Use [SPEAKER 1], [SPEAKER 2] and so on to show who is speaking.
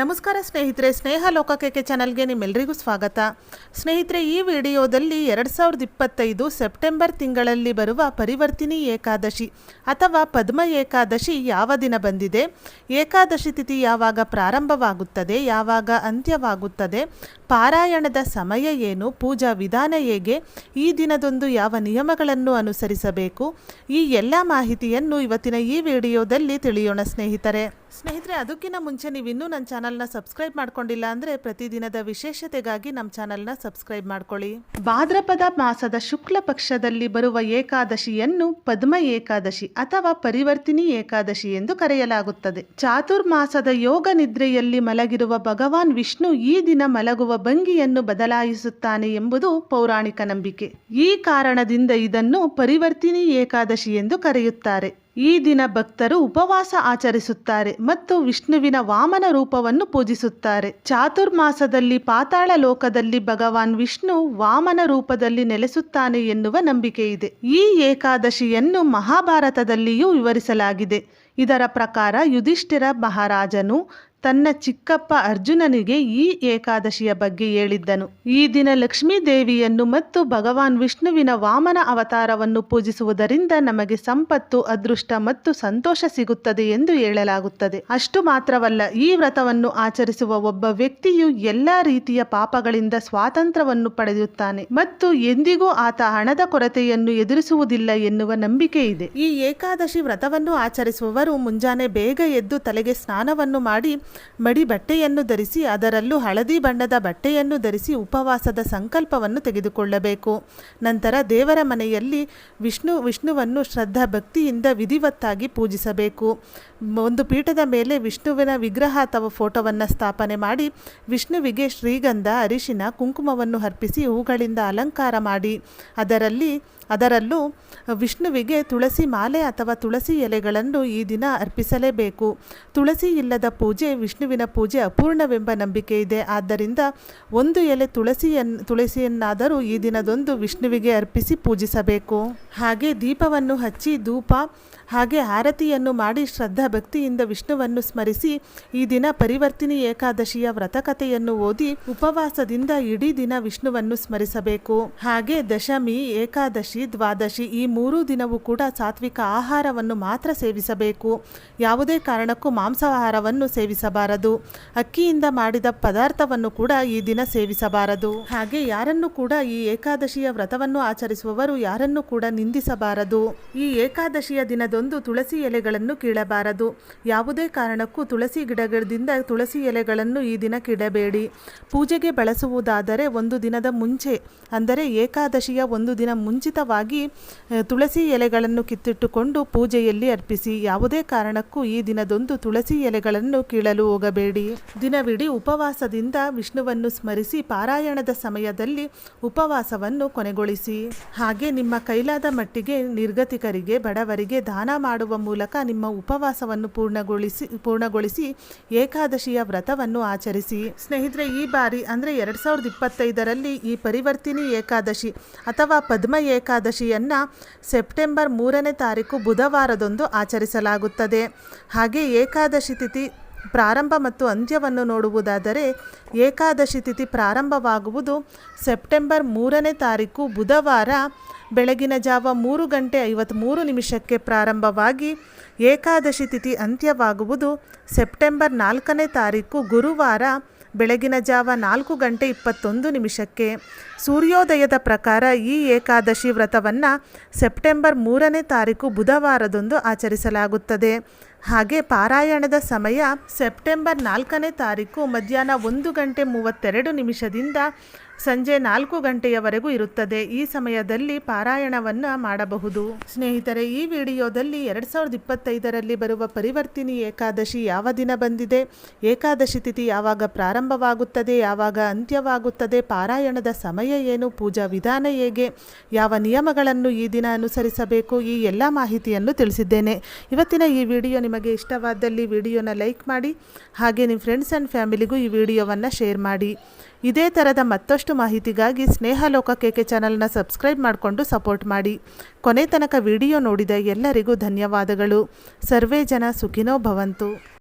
[SPEAKER 1] ನಮಸ್ಕಾರ ಸ್ನೇಹಿತರೆ, ಸ್ನೇಹ ಲೋಕಕ್ಕೆ ಚಾನಲ್ಗೆ ನಿಮ್ಮೆಲ್ಲರಿಗೂ ಸ್ವಾಗತ. ಸ್ನೇಹಿತರೆ, ಈ ವಿಡಿಯೋದಲ್ಲಿ ಎರಡು ಸಾವಿರದ ಇಪ್ಪತ್ತೈದು ಸೆಪ್ಟೆಂಬರ್ ತಿಂಗಳಲ್ಲಿ ಬರುವ ಪರಿವರ್ತಿನಿ ಏಕಾದಶಿ ಅಥವಾ ಪದ್ಮ ಏಕಾದಶಿ ಯಾವ ದಿನ ಬಂದಿದೆ? ಏಕಾದಶಿ ತಿಥಿ ಯಾವಾಗ ಪ್ರಾರಂಭವಾಗುತ್ತದೆ? ಯಾವಾಗ ಅಂತ್ಯವಾಗುತ್ತದೆ? ಪಾರಾಯಣದ ಸಮಯ ಏನು, ಪೂಜಾ ವಿಧಾನ ಹೇಗೆ, ಈ ದಿನದೊಂದು ಯಾವ ನಿಯಮಗಳನ್ನು ಅನುಸರಿಸಬೇಕು, ಈ ಎಲ್ಲ ಮಾಹಿತಿಯನ್ನು ಇವತ್ತಿನ ಈ ವಿಡಿಯೋದಲ್ಲಿ ತಿಳಿಯೋಣ ಸ್ನೇಹಿತರೆ. ಸ್ನೇಹಿತರೆ, ಅದಕ್ಕಿಂತ ಮುಂಚೆ ನೀವು ಇನ್ನೂ ನನ್ನ ಚಾನಲ್ನ ಸಬ್ಸ್ಕ್ರೈಬ್ ಮಾಡ್ಕೊಂಡಿಲ್ಲ ಅಂದರೆ ಪ್ರತಿದಿನದ ವಿಶೇಷತೆಗಾಗಿ ನಮ್ಮ ಚಾನಲ್ನ ಸಬ್ಸ್ಕ್ರೈಬ್ ಮಾಡ್ಕೊಳ್ಳಿ. ಭಾದ್ರಪದ ಮಾಸದ ಶುಕ್ಲ ಪಕ್ಷದಲ್ಲಿ ಬರುವ ಏಕಾದಶಿಯನ್ನು ಪದ್ಮ ಏಕಾದಶಿ ಅಥವಾ ಪರಿವರ್ತಿನಿ ಏಕಾದಶಿ ಎಂದು ಕರೆಯಲಾಗುತ್ತದೆ. ಚಾತುರ್ಮಾಸದ ಯೋಗ ನಿದ್ರೆಯಲ್ಲಿ ಮಲಗಿರುವ ಭಗವಾನ್ ವಿಷ್ಣು ಈ ದಿನ ಮಲಗುವ ಭಂಗಿಯನ್ನು ಬದಲಾಯಿಸುತ್ತಾನೆ ಎಂಬುದು ಪೌರಾಣಿಕ ನಂಬಿಕೆ. ಈ ಕಾರಣದಿಂದ ಇದನ್ನು ಪರಿವರ್ತಿನಿ ಏಕಾದಶಿ ಎಂದು ಕರೆಯುತ್ತಾರೆ. ಈ ದಿನ ಭಕ್ತರು ಉಪವಾಸ ಆಚರಿಸುತ್ತಾರೆ ಮತ್ತು ವಿಷ್ಣುವಿನ ವಾಮನ ರೂಪವನ್ನು ಪೂಜಿಸುತ್ತಾರೆ. ಚಾತುರ್ಮಾಸದಲ್ಲಿ ಪಾತಾಳ ಲೋಕದಲ್ಲಿ ಭಗವಾನ್ ವಿಷ್ಣು ವಾಮನ ರೂಪದಲ್ಲಿ ನೆಲೆಸುತ್ತಾನೆ ಎನ್ನುವ ನಂಬಿಕೆ ಇದೆ. ಈ ಏಕಾದಶಿಯನ್ನು ಮಹಾಭಾರತದಲ್ಲಿಯೂ ವಿವರಿಸಲಾಗಿದೆ. ಇದರ ಪ್ರಕಾರ ಯುಧಿಷ್ಠಿರ ಮಹಾರಾಜನು ತನ್ನ ಚಿಕ್ಕಪ್ಪ ಅರ್ಜುನನಿಗೆ ಈ ಏಕಾದಶಿಯ ಬಗ್ಗೆ ಹೇಳಿದ್ದನು. ಈ ದಿನ ಲಕ್ಷ್ಮೀ ದೇವಿಯನ್ನು ಮತ್ತು ಭಗವಾನ್ ವಿಷ್ಣುವಿನ ವಾಮನ ಅವತಾರವನ್ನು ಪೂಜಿಸುವುದರಿಂದ ನಮಗೆ ಸಂಪತ್ತು, ಅದೃಷ್ಟ ಮತ್ತು ಸಂತೋಷ ಸಿಗುತ್ತದೆ ಎಂದು ಹೇಳಲಾಗುತ್ತದೆ. ಅಷ್ಟು ಮಾತ್ರವಲ್ಲ, ಈ ವ್ರತವನ್ನು ಆಚರಿಸುವ ಒಬ್ಬ ವ್ಯಕ್ತಿಯು ಎಲ್ಲಾ ರೀತಿಯ ಪಾಪಗಳಿಂದ ಸ್ವಾತಂತ್ರ್ಯವನ್ನು ಪಡೆಯುತ್ತಾನೆ ಮತ್ತು ಎಂದಿಗೂ ಆತ ಹಣದ ಕೊರತೆಯನ್ನು ಎದುರಿಸುವುದಿಲ್ಲ ಎನ್ನುವ ನಂಬಿಕೆ ಇದೆ. ಈ ಏಕಾದಶಿ ವ್ರತವನ್ನು ಆಚರಿಸುವವರು ಮುಂಜಾನೆ ಬೇಗ ಎದ್ದು ತಲೆಗೆ ಸ್ನಾನವನ್ನು ಮಾಡಿ ಮಡಿ ಬಟ್ಟೆಯನ್ನು ಧರಿಸಿ ಅದರಲ್ಲೂ ಹಳದಿ ಬಣ್ಣದ ಬಟ್ಟೆಯನ್ನು ಧರಿಸಿ ಉಪವಾಸದ ಸಂಕಲ್ಪವನ್ನು ತೆಗೆದುಕೊಳ್ಳಬೇಕು. ನಂತರ ದೇವರ ಮನೆಯಲ್ಲಿ ವಿಷ್ಣು, ವಿಷ್ಣುವನ್ನು ಶ್ರದ್ಧಾ ಭಕ್ತಿಯಿಂದ ವಿಧಿವತ್ತಾಗಿ ಪೂಜಿಸಬೇಕು. ಒಂದು ಪೀಠದ ಮೇಲೆ ವಿಷ್ಣುವಿನ ವಿಗ್ರಹ ಅಥವಾ ಫೋಟೋವನ್ನು ಸ್ಥಾಪನೆ ಮಾಡಿ ವಿಷ್ಣುವಿಗೆ ಶ್ರೀಗಂಧ, ಅರಿಶಿನ, ಕುಂಕುಮವನ್ನು ಅರ್ಪಿಸಿ ಹೂಗಳಿಂದ ಅಲಂಕಾರ ಮಾಡಿ. ಅದರಲ್ಲಿ ಅದರಲ್ಲೂ ವಿಷ್ಣುವಿಗೆ ತುಳಸಿ ಮಾಲೆ ಅಥವಾ ತುಳಸಿ ಎಲೆಗಳನ್ನು ಈ ದಿನ ಅರ್ಪಿಸಲೇಬೇಕು. ತುಳಸಿ ಇಲ್ಲದ ಪೂಜೆ ವಿಷ್ಣುವಿನ ಪೂಜೆ ಅಪೂರ್ಣವೆಂಬ ನಂಬಿಕೆ ಇದೆ. ಆದ್ದರಿಂದ ಒಂದು ಎಲೆ ತುಳಸಿಯನ್ನು ತುಳಸಿಯನ್ನಾದರೂ ಈ ದಿನದೊಂದು ವಿಷ್ಣುವಿಗೆ ಅರ್ಪಿಸಿ ಪೂಜಿಸಬೇಕು. ಹಾಗೆ ದೀಪವನ್ನು ಹಚ್ಚಿ ಧೂಪ, ಹಾಗೆ ಆರತಿಯನ್ನು ಮಾಡಿ ಶ್ರದ್ಧಾ ಭಕ್ತಿಯಿಂದ ವಿಷ್ಣುವನ್ನು ಸ್ಮರಿಸಿ ಈ ದಿನ ಪರಿವರ್ತಿನಿ ಏಕಾದಶಿಯ ವ್ರತಕಥೆಯನ್ನು ಓದಿ ಉಪವಾಸದಿಂದ ಇಡೀ ದಿನ ವಿಷ್ಣುವನ್ನು ಸ್ಮರಿಸಬೇಕು. ಹಾಗೆ ದಶಮಿ, ಏಕಾದಶಿ ದ್ವಾದಶಿ ಈ ಮೂರೂ ದಿನವೂ ಕೂಡ ಸಾತ್ವಿಕ ಆಹಾರವನ್ನು ಮಾತ್ರ ಸೇವಿಸಬೇಕು. ಯಾವುದೇ ಕಾರಣಕ್ಕೂ ಮಾಂಸಾಹಾರವನ್ನು ಸೇವಿಸಬಾರದು. ಅಕ್ಕಿಯಿಂದ ಮಾಡಿದ ಪದಾರ್ಥವನ್ನು ಕೂಡ ಈ ದಿನ ಸೇವಿಸಬಾರದು. ಹಾಗೆ ಯಾರನ್ನು ಕೂಡ ಈ ಏಕಾದಶಿಯ ವ್ರತವನ್ನು ಆಚರಿಸುವವರು ಯಾರನ್ನು ಕೂಡ ನಿಂದಿಸಬಾರದು. ಈ ಏಕಾದಶಿಯ ದಿನದೊಂದು ತುಳಸಿ ಎಲೆಗಳನ್ನು ಕೀಳಬಾರದು. ಯಾವುದೇ ಕಾರಣಕ್ಕೂ ತುಳಸಿ ಗಿಡಗಳಿಂದ ತುಳಸಿ ಎಲೆಗಳನ್ನು ಈ ದಿನ ಕೀಳಬೇಡಿ. ಪೂಜೆಗೆ ಬಳಸುವುದಾದರೆ ಒಂದು ದಿನದ ಮುಂಚೆ, ಅಂದರೆ ಏಕಾದಶಿಯ ಒಂದು ದಿನ ಮುಂಚಿತವಾಗಿ ಆ, ತುಳಸಿ ಎಲೆಗಳನ್ನು ಕಿತ್ತಿಟ್ಟುಕೊಂಡು ಪೂಜೆಯಲ್ಲಿ ಅರ್ಪಿಸಿ. ಯಾವುದೇ ಕಾರಣಕ್ಕೂ ಈ ದಿನದೊಂದು ತುಳಸಿ ಎಲೆಗಳನ್ನು ಕೀಳಲು ಹೋಗಬೇಡಿ. ದಿನವಿಡೀ ಉಪವಾಸದಿಂದ ವಿಷ್ಣುವನ್ನು ಸ್ಮರಿಸಿ ಪಾರಾಯಣದ ಸಮಯದಲ್ಲಿ ಉಪವಾಸವನ್ನು ಕೊನೆಗೊಳಿಸಿ. ಹಾಗೆ ನಿಮ್ಮ ಕೈಲಾದ ಮಟ್ಟಿಗೆ ನಿರ್ಗತಿಕರಿಗೆ ಬಡವರಿಗೆ ದಾನ ಮಾಡುವ ಮೂಲಕ ನಿಮ್ಮ ಉಪವಾಸವನ್ನು ಪೂರ್ಣಗೊಳಿಸಿ ಪೂರ್ಣಗೊಳಿಸಿ ಏಕಾದಶಿಯ ವ್ರತವನ್ನು ಆಚರಿಸಿ. ಸ್ನೇಹಿತರೆ ಈ ಬಾರಿ ಅಂದರೆ ಎರಡು ಸಾವಿರದ ಇಪ್ಪತ್ತೈದರಲ್ಲಿ ಈ ಪರಿವರ್ತಿನಿ ಏಕಾದಶಿ ಅಥವಾ ಪದ್ಮ ಏಕಾದಶಿಯನ್ನು ಸೆಪ್ಟೆಂಬರ್ ಮೂರನೇ ತಾರೀಕು ಬುಧವಾರದಂದು ಆಚರಿಸಲಾಗುತ್ತದೆ. ಹಾಗೆ ಏಕಾದಶಿ ತಿಥಿ ಪ್ರಾರಂಭ ಮತ್ತು ಅಂತ್ಯವನ್ನು ನೋಡುವುದಾದರೆ ಏಕಾದಶಿ ತಿಥಿ ಪ್ರಾರಂಭವಾಗುವುದು ಸೆಪ್ಟೆಂಬರ್ ಮೂರನೇ ತಾರೀಕು ಬುಧವಾರ ಬೆಳಗಿನ ಜಾವ ಮೂರು ಗಂಟೆ ಐವತ್ತ್ಮೂರು ನಿಮಿಷಕ್ಕೆ ಪ್ರಾರಂಭವಾಗಿ ಏಕಾದಶಿ ತಿಥಿ ಅಂತ್ಯವಾಗುವುದು ಸೆಪ್ಟೆಂಬರ್ ನಾಲ್ಕನೇ ತಾರೀಕು ಗುರುವಾರ ಬೆಳಗಿನ ಜಾವ ನಾಲ್ಕು ಗಂಟೆ ಇಪ್ಪತ್ತೊಂದು ನಿಮಿಷಕ್ಕೆ ಸೂರ್ಯೋದಯದ ಪ್ರಕಾರ ಈ ಏಕಾದಶಿ ವ್ರತವನ್ನು ಸೆಪ್ಟೆಂಬರ್ ಮೂರನೇ ತಾರೀಕು ಬುಧವಾರದಂದು ಆಚರಿಸಲಾಗುತ್ತದೆ. ಹಾಗೆ ಪಾರಾಯಣದ ಸಮಯ ಸೆಪ್ಟೆಂಬರ್ ನಾಲ್ಕನೇ ತಾರೀಕು ಮಧ್ಯಾಹ್ನ ಒಂದು ಗಂಟೆ ಮೂವತ್ತೆರಡು ನಿಮಿಷದಿಂದ ಸಂಜೆ ನಾಲ್ಕು ಗಂಟೆಯವರೆಗೂ ಇರುತ್ತದೆ. ಈ ಸಮಯದಲ್ಲಿ ಪಾರಾಯಣವನ್ನು ಮಾಡಬಹುದು. ಸ್ನೇಹಿತರೆ, ಈ ವಿಡಿಯೋದಲ್ಲಿ ಎರಡು ಸಾವಿರದ ಇಪ್ಪತ್ತೈದರಲ್ಲಿ ಬರುವ ಪರಿವರ್ತಿನಿ ಏಕಾದಶಿ ಯಾವ ದಿನ ಬಂದಿದೆ? ಏಕಾದಶಿ ತಿಥಿ ಯಾವಾಗ ಪ್ರಾರಂಭವಾಗುತ್ತದೆ? ಯಾವಾಗ ಅಂತ್ಯವಾಗುತ್ತದೆ? ಪಾರಾಯಣದ ಸಮಯ ಏನು? ಪೂಜಾ ವಿಧಾನ ಹೇಗೆ? ಯಾವ ನಿಯಮಗಳನ್ನು ಈ ದಿನ ಅನುಸರಿಸಬೇಕು? ಈ ಎಲ್ಲ ಮಾಹಿತಿಯನ್ನು ತಿಳಿಸಿದ್ದೇನೆ. ಇವತ್ತಿನ ಈ ವಿಡಿಯೋ ನಿಮಗೆ ಇಷ್ಟವಾದಲ್ಲಿ ವಿಡಿಯೋನ ಲೈಕ್ ಮಾಡಿ, ಹಾಗೆ ನಿಮ್ಮ ಫ್ರೆಂಡ್ಸ್ ಆ್ಯಂಡ್ ಫ್ಯಾಮಿಲಿಗೂ ಈ ವಿಡಿಯೋವನ್ನು ಶೇರ್ ಮಾಡಿ. ಇದೇ ಥರದ ಮತ್ತಷ್ಟು ಮಾಹಿತಿಗಾಗಿ ಸ್ನೇಹ ಲೋಕ ಕೆಕೆ ಚಾನಲ್ನ ಸಬ್ಸ್ಕ್ರೈಬ್ ಮಾಡಿಕೊಂಡು ಸಪೋರ್ಟ್ ಮಾಡಿ. ಕೊನೆ ತನಕ ವಿಡಿಯೋ ನೋಡಿದ ಎಲ್ಲರಿಗೂ ಧನ್ಯವಾದಗಳು. ಸರ್ವೇ ಜನ ಸುಖಿನೋ ಭವಂತು.